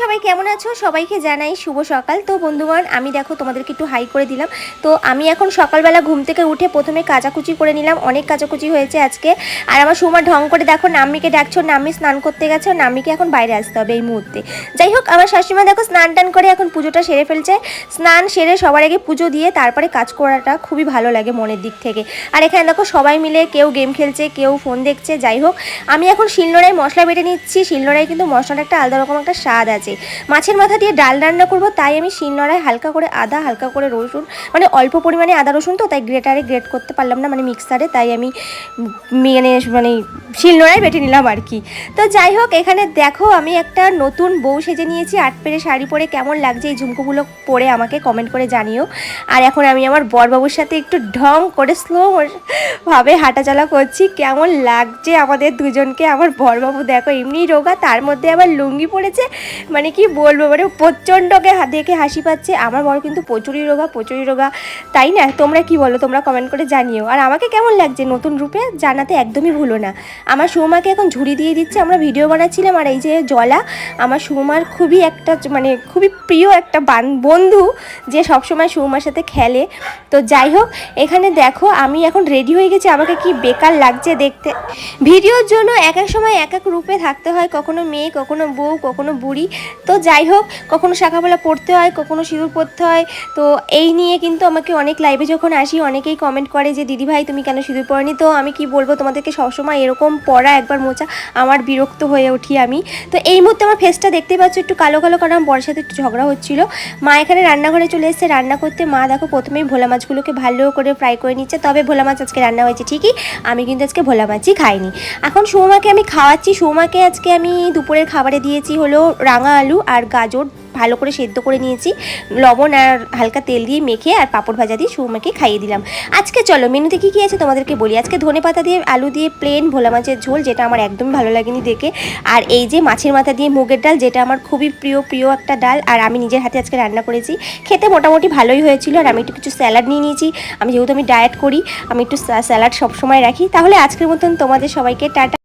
সবাই কেমন আছো? সবাইকে জানাই শুভ সকাল। তো বন্ধুগণ, আমি দেখো তোমাদেরকে একটু হাই করে দিলাম। তো আমি এখন সকালবেলা ঘুম থেকে উঠে প্রথমে কাচাকুচি করে নিলাম। অনেক কাচাকুচি হয়েছে আজকে। আর আমার সুমা ঢং করে দেখো, নাম্মিকে ডাকছো, নাম্মি স্নান করতে গেছে নাম্মিকে এখন বাইরে আসতে হবে এই মুহূর্তে। যাই হোক, আমার শাশুড়িমা দেখো স্নান টান করে এখন পুজোটা সেরে ফেলছে। স্নান সেরে সবার আগে পুজো দিয়ে তারপরে কাজ করাটা খুবই ভালো লাগে মনের দিক থেকে। আর এখানে দেখো সবাই মিলে কেউ গেম খেলছে, কেউ ফোন দেখছে। যাই হোক, আমি এখন শিলনোড়ায় মশলা বেটে নিচ্ছি। শিলনোড়ায় কিন্তু মশলাটা একটা আলাদা রকম একটা স্বাদ আছে। মাছের মাথা দিয়ে ডাল রান্না করব, তাই আমি শিলনোড়ায় হালকা করে আদা, হালকা করে রসুন মানে অল্প পরিমাণে আদা রসুন তো, তাই গ্রেটারে গ্রেট করতে পারলাম না মানে মিক্সারে, তাই আমি মানে মানে শিলনোড়ায় বেটে নিলাম আর কি। তো যাই হোক, এখানে দেখো আমি একটা নতুন বউ সেজে নিয়েছি, আট পেরে শাড়ি পরে কেমন লাগছে, এই ঝুমকোগুলো পরে আমাকে কমেন্ট করে জানিও। আর এখন আমি আমার বরবাবুর সাথে একটু ঢং করে স্লো ভাবে হাঁটাচলা করছি, কেমন লাগছে আমাদের দুজনকে, আমার বরবাবু দেখো এমনি রোগা, তার মধ্যে আবার লুঙ্গি পড়েছে মানে কি বলব মানে প্রচণ্ডকে দেখে হাসি পাচ্ছে। আমার বর কিন্তু প্রচুরই রোগা প্রচুরই রোগা। তাই না? তোমরা কি বলো? তোমরা কমেন্ট করে জানিও। আর আমাকে কেমন লাগছে নতুন রূপে? জানাতে একদমই ভুলো না। আমার সৌমাকে এখন ঝুড়ি দিয়ে দিচ্ছে। আমরা ভিডিও বানাচ্ছিলাম। আর এই যে জলা, আমার সৌমার খুবই একটা মানে খুবই প্রিয় একটা বান- বন্ধু যে সবসময় সৌমার সাথে খেলে। তো যাই হোক, এখানে দেখো, আমি এখন রেডি হয়ে গেছি। আমাকে কি বেকার লাগছে দেখতে। ভিডিওর জন্য এক এক সময় এক এক রূপে থাকতে হয়। কখনো মেয়ে, কখনো বউ, কখনো বুড়ি। তো যাই হোক, কখনো শাখাবেলা পড়তে হয়, কখনো সিঁদুর পড়তে হয়। তো এই নিয়ে কিন্তু আমাকে অনেক লাইভে যখন আসি, অনেকেই কমেন্ট করে যে, দিদি ভাই, তুমি কেন সিঁদুর পড়নি? তো আমি কি বলব, তোমাদেরকে সবসময় এরকম পড়া একবার মোচা, আমার বিরক্ত হয়ে উঠি আমি। তো এই মুহূর্তে আমার ফেসটা দেখতে পাচ্ছ, একটু কালো কালো, কারণ আমার সাথে একটু ঝগড়া হচ্ছিল। মা এখানে রান্নাঘরে চলে এসেছে, রান্না করতে। মা দেখো, প্রথমেই ভোলা মাছগুলোকে ভালো করে ফ্রাই করে নিচ্ছে। তবে ভোলা মাছ আজকে রান্না হয়েছে ঠিকই, আমি কিন্তু আজকে ভোলা মাছই খাইনি। এখন সৌমাকে আমি খাওয়াচ্ছি। সৌমাকে আজকে আমি দুপুরের খাবারে দিয়েছি হলো রাঙা আলু আর গাজর ভালো করে সেদ্ধ করে নিয়েছি। লবণ আর হালকা তেল দিয়ে মেখে আর পাঁপড় ভাজা দিয়ে সৌমাকে খাইয়ে দিলাম। আজকে চলো, মেনুতে কী কী আছে তোমাদেরকে বলি। আজকে ধনে পাতা দিয়ে আলু দিয়ে প্লেন ভোলা মাছের ঝোল, যেটা আমার একদমই ভালো লাগেনি দেখে। আর এই যে মাছের মাথা দিয়ে মুগের ডাল, যেটা আমার খুবই প্রিয় প্রিয় একটা ডাল। আর আমি নিজের হাতে আজকে রান্না করেছি। খেতে মোটামুটি ভালোই হয়েছিল আর আমি একটু কিছু স্যালাড নিয়ে নিয়েছি। আমি যেহেতু আমি ডায়েট করি, আমি একটু স্যালাড সবসময় রাখি। তাহলে আজকের মতন তোমাদের সবাইকে টাটা।